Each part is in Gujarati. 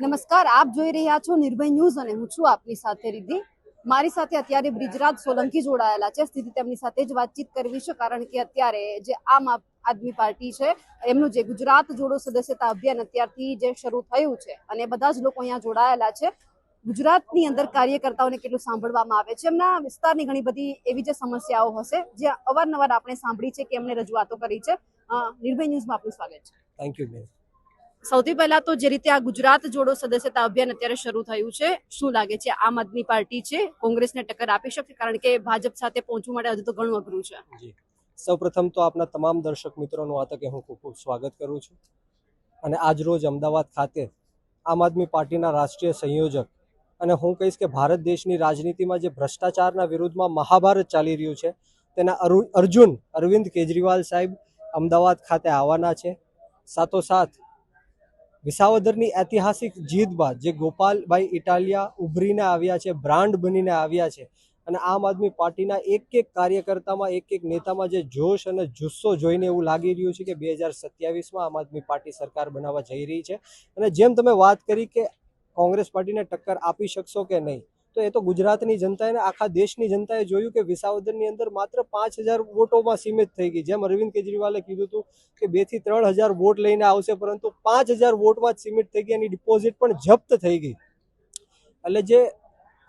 નમસ્કાર, આપ જોઈ રહ્યા છો નિર્ભય ન્યૂઝ અને હું છું આપની સાથે રીધી મારી સાથે અત્યારે બ્રિજરાજ સોલંકી જોડાયેલા છે. સ્થિતિ તેમની સાથે જ વાતચીત કરવી છે, કારણ કે અત્યારે જે આમ આદ- આદમી પાર્ટી છે, એમનું જે ગુજરાત જોડો સદસ્યતા અભિયાન અત્યારથી જે શરૂ થયું છે અને બધા જ લોકો અહીંયા જોડાયેલા છે. ગુજરાતની અંદર કાર્યકર્તાઓને કેટલું સાંભળવામાં આવે છે? એમના વિસ્તારની ઘણી બધી એવી જે સમસ્યાઓ હશે, જે અવારનવાર આપણે સાંભળી છે કે એમને રજૂઆતો કરી છે. નિર્ભય ન્યૂઝમાં આપનું સ્વાગત છે. થેન્ક યુ સૌથી પહેલા તો જે રીતે આ ગુજરાત જોડો સદસ્યતા અભિયાન અત્યારે શરૂ થયું છે, શું લાગે છે? આમ આદમી પાર્ટી છે, કોંગ્રેસને ટક્કર આપી શકશે? કારણ કે ભાજપ સાથે પહોંચવું માટે હજુ તો ઘણું અઘરું છે. સૌપ્રથમ તો આપના તમામ દર્શક મિત્રોનું આ તકે હું ખૂબ ખૂબ સ્વાગત કરું છું. અને આજ રોજ અમદાવાદ ખાતે આમ આદમી પાર્ટીના રાષ્ટ્રીય સંયોજક અને હું કહીશ કે ભારત દેશની રાજનીતિમાં જે ભ્રષ્ટાચારના વિરુદ્ધમાં મહાભારત ચાલી રહ્યું છે, તેના અરુ- અર્જુન અરવિંદ કેજરીવાલ સાહેબ અમદાવાદ ખાતે આવવાના છે. સાથોસાથ વિસાવદરની ઐતિહાસિક જીત બાદ જે ગોપાલભાઈ ઇટાલિયા ઉભરીને આવ્યા છે, બ્રાન્ડ બનીને આવ્યા છે અને આમ આદમી પાર્ટીના એક એક કાર્યકર્તામાં, એક એક નેતામાં જે જોશ અને જુસ્સો જોઈને એવું લાગી રહ્યું છે કે બે હજાર સત્યાવીસમાં આમ આદમી પાર્ટી સરકાર બનાવવા જઈ રહી છે. અને જેમ તમે વાત કરી કે કોંગ્રેસ પાર્ટીને ટક્કર આપી શકશો કે નહીં તો એ તો ગુજરાતની જનતાએ આખા દેશની જનતાએ જોયું કે વિસાવદરની અંદર માત્ર પાંચ હજાર વોટોમાં સીમિત થઈ ગઈ. જેમ અરવિંદ કેજરીવાલે કીધું હતું કે બેથી ત્રણ હજાર વોટ લઈને આવશે, પરંતુ પાંચ હજાર વોટમાં જ સીમિત થઈ ગઈ એની ડિપોઝિટ પણ જપ્ત થઈ ગઈ. એટલે જે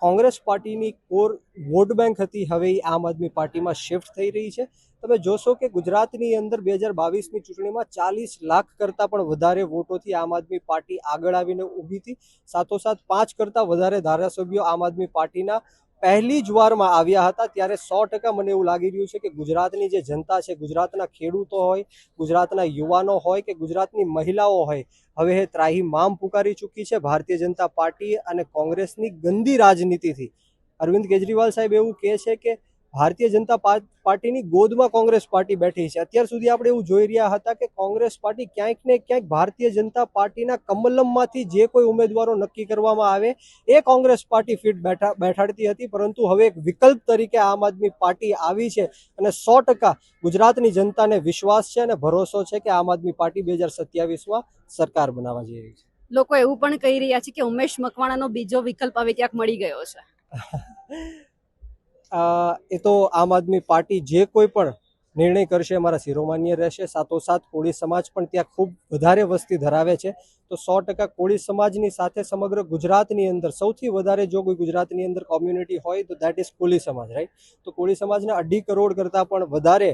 કોંગ્રેસ પાર્ટીની કોર વોટ બેંક હતી, હવે એ આમ આદમી પાર્ટીમાં શિફ્ટ થઈ રહી છે. તમે જોશો કે ગુજરાતની અંદર બે હજાર બાવીસની ચૂંટણીમાં ચાલીસ લાખ કરતાં પણ વધારે વોટોથી આમ આદમી પાર્ટી આગળ આવીને ઊભી હતી. સાથોસાથ પાંચ કરતાં વધારે ધારાસભ્યો આમ આદમી પાર્ટીના પહેલી જ વારમાં આવ્યા હતા. ત્યારે સો ટકા મને એવું લાગી રહ્યું છે કે ગુજરાતની જે જનતા છે, ગુજરાતના ખેડૂતો હોય, ગુજરાતના યુવાનો હોય કે ગુજરાતની મહિલાઓ હોય, હવે એ ત્રાહી મામ પુકારી ચૂકી છે ભારતીય જનતા પાર્ટી અને કોંગ્રેસની ગંદી રાજનીતિથી. અરવિંદ કેજરીવાલ સાહેબ એવું કહે છે કે ભારતીય જનતા પાર્ટીની ગોદમાં કોંગ્રેસ પાર્ટી બેઠી છે. અત્યાર સુધી આપણે એવું જોઈ રહ્યા હતા કે કોંગ્રેસ પાર્ટી ક્યાંક ને ક્યાંક ભારતીય જનતા પાર્ટીના કમલમમાંથી જે કોઈ ઉમેદવારો નક્કી કરવામાં આવે એ કોંગ્રેસ પાર્ટી ફીટ બેઠા બેઠાડતી હતી. પરંતુ હવે એક વિકલ્પ તરીકે આમ આદમી પાર્ટી આવી છે અને સો ગુજરાતની જનતાને વિશ્વાસ છે અને ભરોસો છે કે આમ આદમી પાર્ટી બે હજાર સત્યાવીસમાં સરકાર બનાવવા જઈ રહી છે. લોકો એવું પણ કહી રહ્યા છે કે ઉમેશ મકવાણાનો બીજો વિકલ્પ હવે ક્યાંક મળી ગયો છે. એ તો આમ આદમી પાર્ટી જે કોઈ પણ નિર્ણય કરશે અમારા શિરોમાન્ય રહેશે. સાથોસાથ કોળી સમાજ પણ ત્યાં ખૂબ વધારે વસ્તી ધરાવે છે. તો સો ટકા કોળી સમાજની સાથે સમગ્ર ગુજરાતની અંદર સૌથી વધારે જો કોઈ ગુજરાતની અંદર કોમ્યુનિટી હોય તો દેટ ઇઝ કોળી સમાજ રાઈટ તો કોળી સમાજના અઢી કરોડ કરતાં પણ વધારે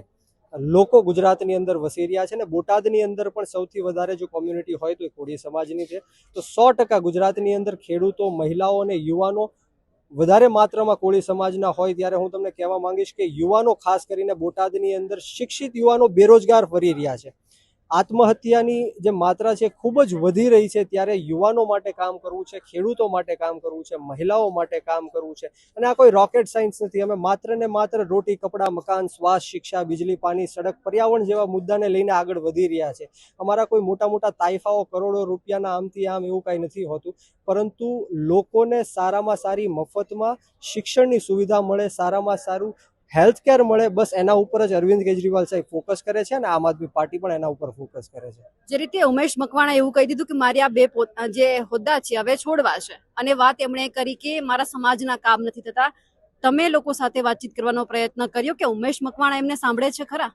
લોકો ગુજરાતની અંદર વસી રહ્યા છે ને બોટાદની અંદર પણ સૌથી વધારે જો કોમ્યુનિટી હોય તો એ કોળી સમાજની છે. તો સો ટકા ગુજરાતની અંદર ખેડૂતો, મહિલાઓ અને યુવાનો વધારે માત્રામાં કોળી સમાજના હોય ત્યારે હું તમને કહેવા માંગીશ કે યુવાનો ખાસ કરીને બોટાદની અંદર શિક્ષિત યુવાનો બેરોજગાર ફરી રહ્યા છે. આત્મહત્યાની જે માત્રા છે ખૂબ જ વધી રહી છે. ત્યારે યુવાનો માટે કામ કરવું છે, ખેડૂતો માટે કામ કરવું છે, મહિલાઓ માટે કામ કરવું છે. અને આ કોઈ રોકેટ સાયન્સ નથી. અમે માત્ર ને માત્ર રોટી, કપડાં, મકાન શ્વાસ શિક્ષા બીજલી પાણી, સડક, પર્યાવરણ જેવા મુદ્દાને લઈને આગળ વધી રહ્યા છે. અમારા કોઈ મોટા મોટા તાઇફાઓ કરોડો રૂપિયાના આમથી આમ એવું કાંઈ નથી હોતું. પરંતુ લોકોને સારામાં સારી મફતમાં શિક્ષણની સુવિધા મળે, સારામાં સારું હેલ્થ કેર મળે બસ એના ઉપર જ અરવિંદ કેજરીવાલ સાહેબ ફોકસ કરે છે અને આમ આદમી પાર્ટી પણ એના ઉપર ફોકસ કરે છે. જે રીતે ઉમેશ મકવાણા એવું કહી દીધું કે મારી આ બે જે હોદ્દા છે હવે છોડવા છે. અને વાત એમણે કરી કે મારા સમાજના કામ નથી થતા. તમે લોકો સાથે વાતચીત કરવાનો પ્રયત્ન કર્યો કે ઉમેશ મકવાણા એમને સાંભળે છે ખરા?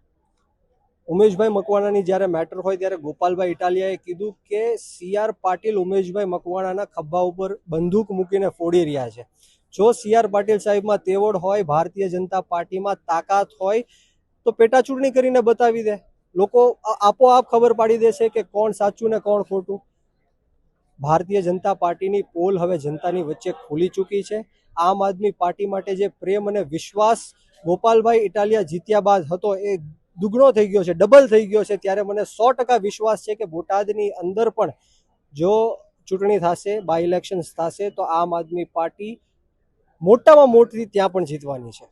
ઉમેશભાઈ મકવાણાની જ્યારે મેટર હોય ત્યારે ગોપાલભાઈ ઇટાલિયાએ કીધું કે સી આર પાટીલ ઉમેશભાઈ મકવાણાના ખભા ઉપર બંદૂક મૂકીને ફોડી રહ્યા છે. જો સી આર પાટીલ સાહેબમાં તેવડ હોય, ભારતીય જનતા પાર્ટીમાં તાકાત હોય, તો પેટા ચૂંટણી કરીને બતાવી દે. લોકો આપોઆપ ખબર પાડી દેશે કે કોણ સાચું ને કોણ ખોટું. ભારતીય જનતા પાર્ટીની પોલ હવે જનતાની વચ્ચે ખુલી ચૂકી છે. આમ આદમી પાર્ટી માટે જે પ્રેમ અને વિશ્વાસ ગોપાલભાઈ ઇટાલિયા જીત્યા બાદ હતો, એ દુગણો થઈ ગયો છે, ડબલ થઈ ગયો છે. ત્યારે મને સો ટકા વિશ્વાસ છે કે બોટાદની અંદર પણ જો ચૂંટણી થશે બાય ઇલેક્શન્સ થશે, તો આમ આદમી પાર્ટી મોટામાં મોટી ત્યાં પણ જીતવાની છે.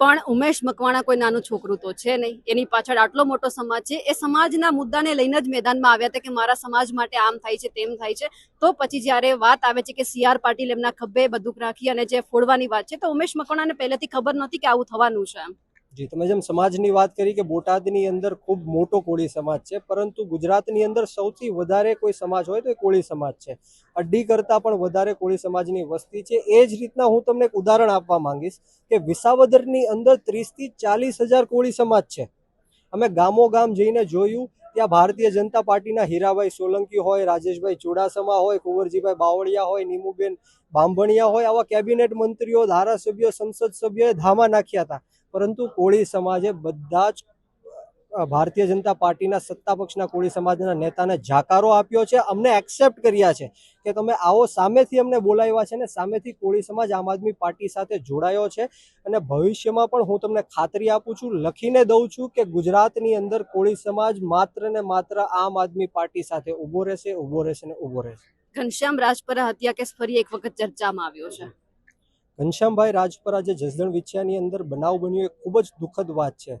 પણ ઉમેશ મકવાણા કોઈ નાનું છોકરું તો છે નહીં. એની પાછળ આટલો મોટો સમાજ છે. એ સમાજના મુદ્દાને લઈને જ મેદાનમાં આવ્યા હતા કે મારા સમાજ માટે આમ થાય છે, તેમ થાય છે. તો પછી જ્યારે વાત આવે છે કે સીઆર પાટીલ એમના ખભે બધું રાખી અને જે ફોડવાની વાત છે, તો ઉમેશ મકવાણાને પહેલેથી ખબર નહોતી કે આવું થવાનું છે એમ. જી, તમે જેમ સમાજની વાત કરી કે બોટાદની અંદર ખૂબ મોટો કોળી સમાજ છે, પરંતુ ગુજરાતની અંદર સૌથી વધારે કોઈ સમાજ હોય તો એ કોળી સમાજ છે. અઢી કરતાં પણ વધારે કોળી સમાજની વસ્તી છે. એ જ રીતના હું તમને એક ઉદાહરણ આપવા માંગીશ કે વિસાવદરની અંદર ત્રીસથી ચાલીસ હજાર કોળી સમાજ છે. અમે ગામો ગામ જઈને જોયું, ત્યાં ભારતીય જનતા પાર્ટીના હીરાભાઈ સોલંકી હોય, રાજેશભાઈ ચુડાસમા હોય, કુંવરજીભાઈ બાવળિયા હોય, નીમુબેન બાંભણિયા હોય, આવા કેબિનેટ મંત્રીઓ, ધારાસભ્યો, સંસદ સભ્યોએ ધામા નાખ્યા હતા. પરંતુ કોળી સમાજે બધા જ ભારતીય જનતા પાર્ટીના સત્તા પક્ષના કોળી સમાજના નેતાને જાકારો આપ્યો છે, અમને એક્સેપ્ટ કર્યા છે કે તમે આવો સામેથી અમને બોલાવ્યા છે ને સામેથી કોળી સમાજ આમ આદમી પાર્ટી સાથે જોડાયો છે અને ભવિષ્યમાં પણ હું તમને ખાતરી આપું છું, લખીને દઉં છું કે ગુજરાતની અંદર કોળી સમાજ માત્ર ને માત્ર આમ આદમી પાર્ટી સાથે ઊભો રહેશે ઊભો રહેશે ને ઊભો રહેશે. ઘનશ્યામ, રાજપરા હત્યા કેસ ફરી એક વખત ચર્ચામાં આવ્યો છે. ઘનશ્યામભાઈ રાજપરા જે જસદણ વિછિયાની અંદર બનાવ બન્યો એ ખૂબ જ દુઃખદ વાત છે.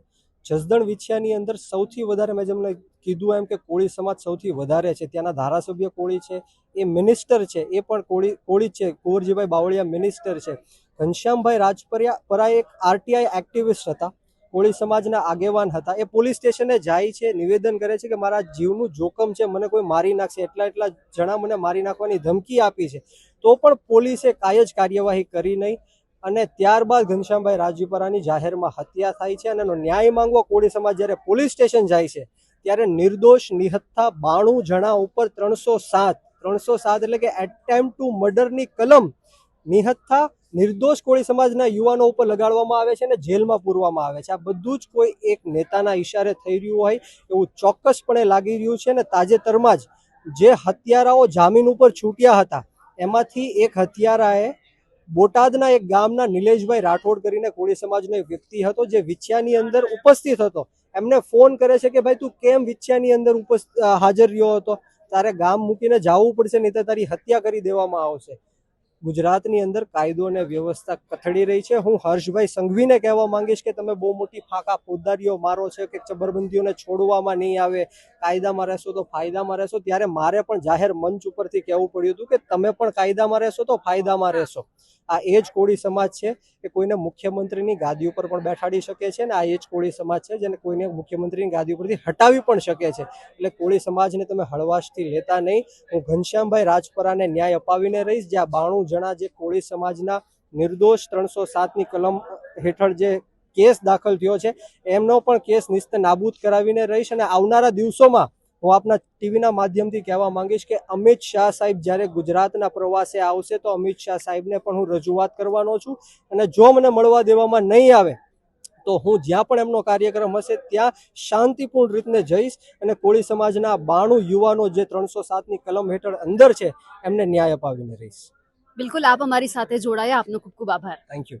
જસદણ વિછિયાની અંદર સૌથી વધારે મેં જેમને કીધું એમ કે કોળી સમાજ સૌથી વધારે છે. ત્યાંના ધારાસભ્ય કોળી છે, એ મિનિસ્ટર છે, એ પણ કોળી કોળી છે. કુંવરજીભાઈ બાવળિયા મિનિસ્ટર છે. ઘનશ્યામભાઈ રાજપરિયા પરા એક આરટીઆઈ એક્ટિવિસ્ટ હતા. કોળી સમાજના આગેવાન હતા. એ પોલીસ સ્ટેશને જાય છે, નિવેદન કરે છે કે મારા જીવનું જોખમ છે, મને કોઈ મારી નાખશે, એટલા એટલા જણા મને મારી નાખવાની ધમકી આપી છે. તો પણ પોલીસે કાંઈ જ કાર્યવાહી કરી નહીં અને ત્યારબાદ ઘનશ્યામભાઈ રાજપરાની જાહેરમાં હત્યા થાય છે અને એનો ન્યાય માંગવા કોળી સમાજ જ્યારે પોલીસ સ્ટેશન જાય છે, ત્યારે નિર્દોષ નિહત્થા બાણું જણા ઉપર ત્રણસો સાત ત્રણસો સાત એટલે કે એટેમ્પ ટુ મર્ડરની કલમ નિહત્થા નિર્દોષ કોળી સમાજના યુવાનો ઉપર લગાડવામાં આવે છે અને જેલમાં પૂરવામાં આવે છે. આ બધું જ કોઈ એક નેતાના ઈશારે થઈ રહ્યું હોય એવું ચોક્કસપણે લાગી રહ્યું છે અને તાજેતરમાં જ જે હત્યારાઓ જામીન ઉપર છૂટ્યા હતા, એમાંથી એક હત્યારાએ બોટાદના એક ગામના નિલેશભાઈ રાઠોડ કરીને કોળી સમાજનો એક વ્યક્તિ હતો જે વિછ્યાની અંદર ઉપસ્થિત હતો. એમને ફોન કરે છે કે, ભાઈ, તું કેમ વિછ્યાની અંદર હાજર રહ્યો હતો? તારે ગામ મૂકીને જવું પડશે, નહીં તો તારી હત્યા કરી દેવામાં આવશે. ગુજરાતની અંદર કાયદો અને વ્યવસ્થા કથળી રહી છે. હું હર્ષભાઈ સંઘવીને કહેવા માંગીશ કે તમે બહુ મોટી ફાંકા ફોજદારીઓ મારો છે કે ચબરબંધીઓને છોડવામાં નહીં આવે, કાયદામાં રહેશો તો ફાયદામાં રહેશો. ત્યારે મારે પણ જાહેર મંચ ઉપરથી કહેવું પડ્યું હતું કે તમે પણ કાયદામાં રહેશો તો ફાયદામાં રહેશો. આ એ જ કોળી સમાજ છે કે કોઈને મુખ્યમંત્રીની ગાદી ઉપર પણ બેઠાડી શકે છે અને આ એ જ કોળી સમાજ છે જેને કોઈને મુખ્યમંત્રીની ગાદી ઉપરથી હટાવી પણ શકે છે. એટલે કોળી સમાજને તમે હળવાશથી લેતા નહીં. હું ઘનશ્યામભાઈ રાજપરાને ન્યાય અપાવીને રહીશ. જે આ બાણું જણા જે કોળી સમાજના નિર્દોષ ત્રણસો સાતની કલમ હેઠળ જે કેસ દાખલ થયો છે, એમનો પણ કેસ નિસ્ત નાબૂદ કરાવીને રહીશ અને આવનારા દિવસોમાં હું આપના ટીવીના માધ્યમથી કહેવા માંગીશ કે અમિત શાહ સાહેબ જ્યારે ગુજરાતના પ્રવાસે આવશે તો અમિત શાહ સાહેબને પણ હું રજૂઆત કરવાનો છું અને જો મને મળવા દેવામાં નહીં આવે તો હું જ્યાં પણ એમનો કાર્યક્રમ હશે ત્યાં શાંતિપૂર્ણ રીતને જઈશ અને કોળી સમાજના બાણું યુવાનો જે ત્રણસો સાતની કલમ હેઠળ અંદર છે એમને ન્યાય અપાવીને રહીશ. બિલકુલ આપ અમારી સાથે જોડાયા. આપનો ખૂબ ખૂબ આભાર. Thank you